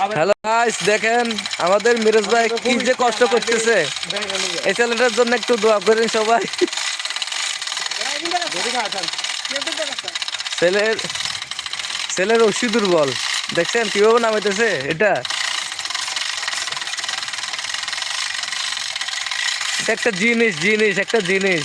Hello guys দেখেন আমাদের মিরাজ ভাই কি যে কষ্ট করতেছে। এই ছেলেটার জন্য একটু দোয়া করেন সবাই। ছেলের ছেলের অসি দুর্বল। দেখছেন কীভাবে নামাইতেছে এটা একটা জিনিস জিনিস একটা জিনিস।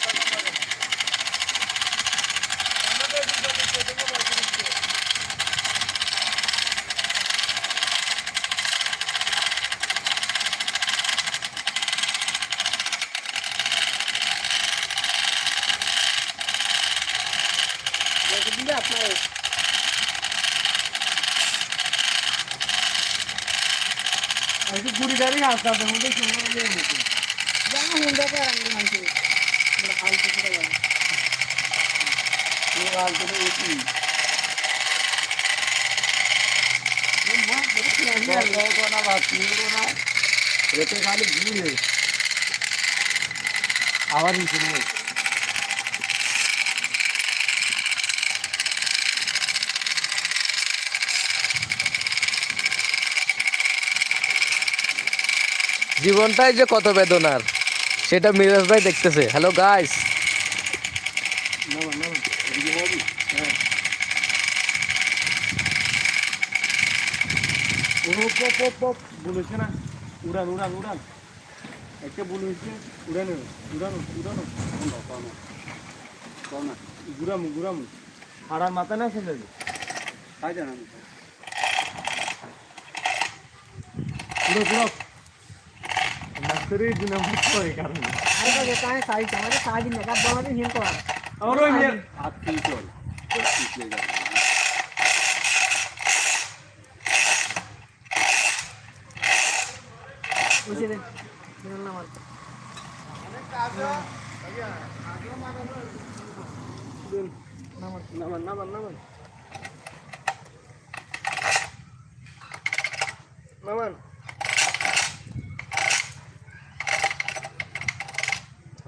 ভাইয়া এটা বিক্রি করা হবে কুড়ি গাড়ি আসতে হবে মধ্যে সুন্দর আবার নিচে নেই জীবনটাই যে কত বেদনার, সেটা মিরাজ ভাই দেখতেছে। হ্যালো গাইস বলেছে না উড়ান উড়ান উড়ান উড়ানো মাথা না ঘুরো নাসরি দিন আমার করে কারণে। আমার ওই মেয়ে হাত তিন চল পিছলে যাবে নামান নামান নামান নামান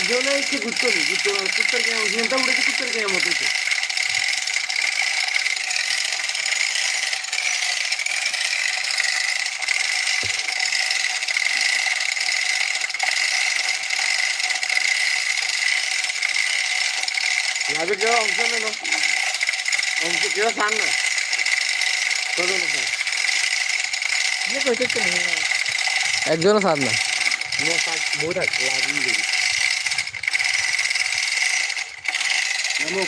যেগুলো একটু ঘুরতো নি ঘুরতো উঠেছে কুত্তার কেমন হতেছে লাভে কেউ অংশ নেই অংশ কেউ খান না না একজনও সার না No, tak, bodak, lagi dulu. Namu.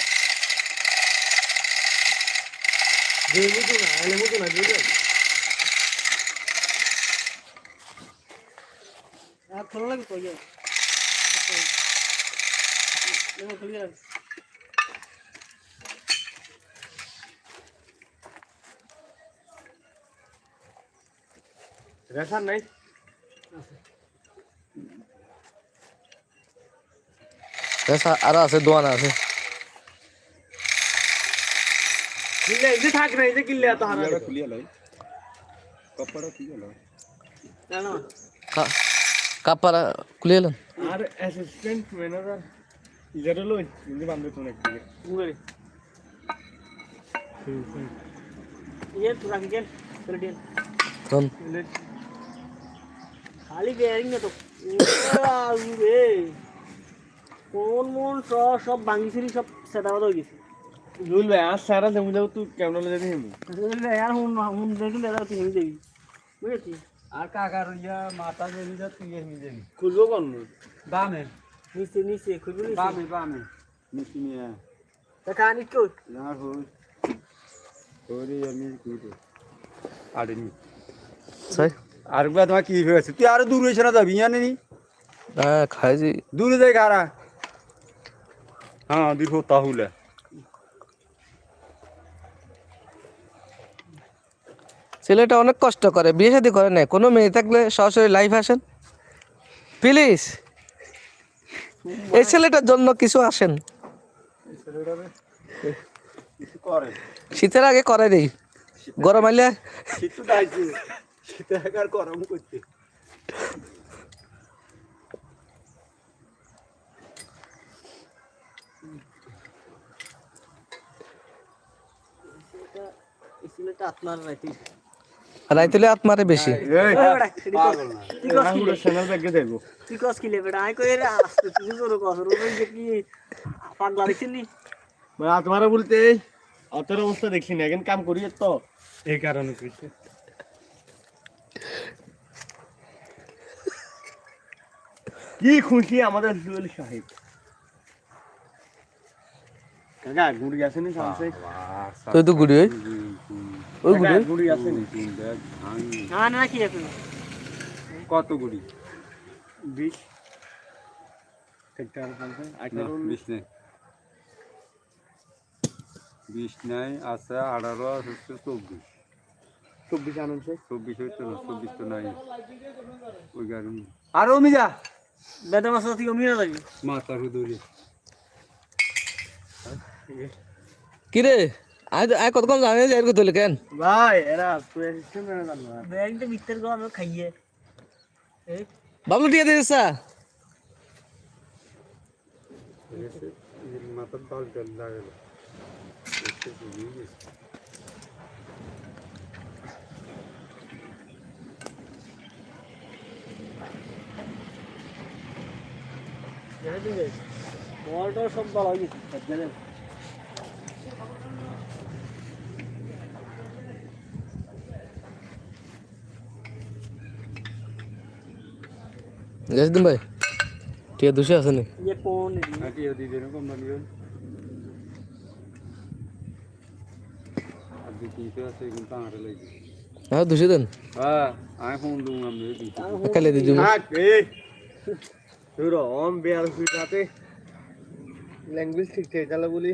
Dulu tu na, ele tu na dulu. Ah, kalau lagi kau ya. Lama clear. Rasa naik? আরো আছে দোয়ান আছে কিল্লে এই যে থাক না এই যে কিল্লে এত হারা খুলিয়া লয় কপড়া খুলিয়া লয় না না কাপারা খুলে এলেন আর অ্যাসিস্ট্যান্ট ম্যানেজার ইজাটা লই কিন্তু বান্ধব তো একদিকে উড়ে ये तू रख के चल दिया শোন খালি বেয়ারিং না তো রে কোন মন সব ভাঙিছিলি সব সেটাবাদ হয়ে গেছে। জুল ভাই আর সারা জমি যাব তুই কেমন যাবি হেমি ভাই আর হুন হুন দেখি দাদা তুই হেমি দেবি বুঝেছিস? আর কাকার ইয়া মাথা জমি যা তুই হেমি দেখি। খুলবো কোন বামে। নিচে নিচে খুলবো নিচে। বামে বামে। নিচে নিয়ে তা কানি কই? না হই ওরে আমি কি তো আড়নি সাই আর একবার তোমার কি হয়েছে? তুই আরও দূর হয়েছে না যাবি জানি নি। হ্যাঁ খাইছি। দূরে যাই খারা হ্যাঁ দীর্ঘ তাহলে। ছেলেটা অনেক কষ্ট করে বিয়ে শাদী করে না কোনো মেয়ে থাকলে সরাসরি লাইভ আসেন? প্লিজ এই ছেলেটার জন্য কিছু আসেন। শীতের আগে করে দেই। গরম আইলে শীত গরম করতে। এই ছেলেটা আপনার রাইতে। রাইতুলে হাত বেশি। এই পাগল না। তুই কস কি চ্যানেল ব্যাগে দেখব তুই কস কি লেবে আই কই রে আসতে তুই জোরে কস। রোজ যে পাগলা দেখছিনি মানে তোমার বলতে অতর অবস্থা দেখছি না এখন কাম করি তো। এই কারণে কইছে। কি খুশি আমাদের জুয়েল সাহেব। কাকা গুড়ি আছে নি তুই তো গুড়ি ওই ওই গুড়ি। গুড়ি আছে না না কি এখন কত গুড়ি? বিশ। আঠারো নেই। বিশ নাই আছে আঠারো হচ্ছে চব্বিশ। চব্বিশ আনছে চব্বিশ চব্বিশ তো নাই। ওই গাড়ি আরও মিজা বেদা মাছ থেকে মিনা যাবি? মাথা হুদুরি কিরে? আয় আয় কতক্ষণ জানি যাই তুলে কেন? ভাই এরা তুই অ্যাসিস্ট্যান্ট না জানো? ব্যাংক তো ভিতর গো আমি খাইয়ে। বাবলু টিয়া দিয়েছ মাথার বাল জল লাগে দেখে দিন বলটা সব ভালো হয়ে গেছে দেখলেন গেছ দিন ভাই টিয়া দুশো আছে নি ये कौन है নাকি ওদি দেন কোম্পানি আর দুই তিনশো আছে কিন্তু আমার লাগে হ্যাঁ দুশো দেন হ্যাঁ আমি ফোন দুম আমি দিচ্ছি কালে দিয়ে দিব অন বেয়ার সুইটাতে ল্যাঙ্গুয়েজ আছে তাহলে বলি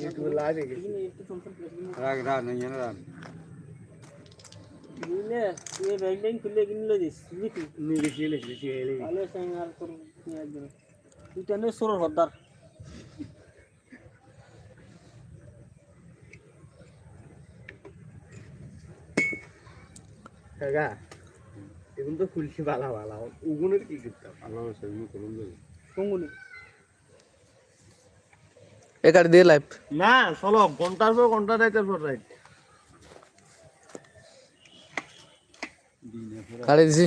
ইউটিউবে লাইভ হয়ে গেছে। রাগ রাগ নাই রাগ তুই তেনে সরর হদ্দার কাকা এখন তো খুলছি বালা বালা। উগুনের কি করুন এ কাটি দিয়ে লাইভ না চলো ঘণ্টার পর ঘণ্টা রাইতের পর রাইট কাটি দিছি।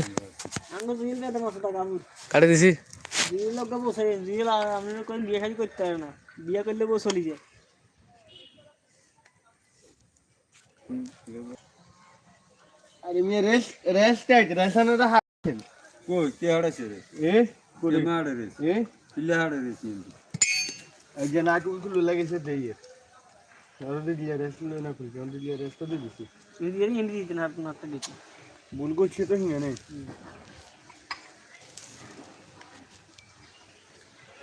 আমি কাটি দিছি। বসে আমি কোন বিয়ে করতে পারে না। বিয়ে করলে বউ চলি যায়। আরে মেয়ে রেস্ট রেস্ট আইতে রেশনের হাতেন কই কে হাড়াছে রে? এ কোলে মাড়ে রে। এ? পিলে হাড়ে রে সিন এই যে নাক উগুলো লাগেছে দেইয়ে ওরে দিয়ে রেস্ট লই না কই? ওরে দিয়ে রেস্ট তো দিছি। তুই দিয়ে দিতে না না দিছি ভুল করছি তো হিঙ্গে নেই